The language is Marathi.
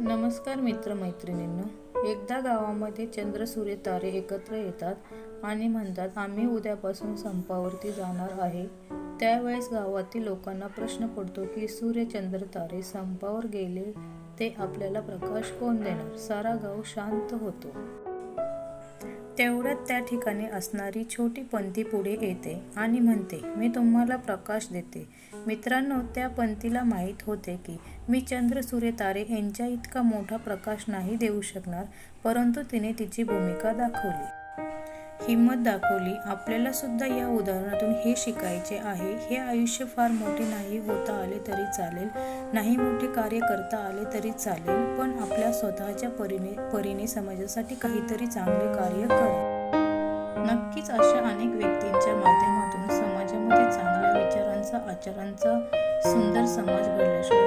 नमस्कार मित्रमैत्रिणींनो एकदा गावामध्ये चंद्र सूर्य तारे एकत्र येतात आणि म्हणतात आम्ही उद्यापासून संपावरती जाणार आहे. त्यावेळेस गावातील लोकांना प्रश्न पडतो की सूर्य चंद्र तारे संपावर गेले ते आपल्याला प्रकाश कोण देणार? सारा गाव शांत होतो. तेवढ्यात त्या ठिकाणी असणारी छोटी पंथी पुढे येते आणि म्हणते मी तुम्हाला प्रकाश देते. मित्रांनो त्या पंथीला माहीत होते की मी चंद्र सूर्य तारे यांच्या इतका मोठा प्रकाश नाही देऊ शकणार परंतु तिने तिची भूमिका दाखवली. हिंमत दाखवली. आपल्याला सुद्धा या उदाहरणातून हे शिकायचे आहे. हे आयुष्य फार मोठे नाही होता आले तरी चालेल. नाही मोठे कार्य करता आले तरी चालेल. पण आपल्या स्वतःच्या परीने परीने समाजासाठी काहीतरी चांगले कार्य करा. नक्कीच अशा अनेक व्यक्तींच्या माध्यमातून समाजामध्ये चांगल्या विचारांचा आचारांचा सुंदर समाज घडल्याशिवाय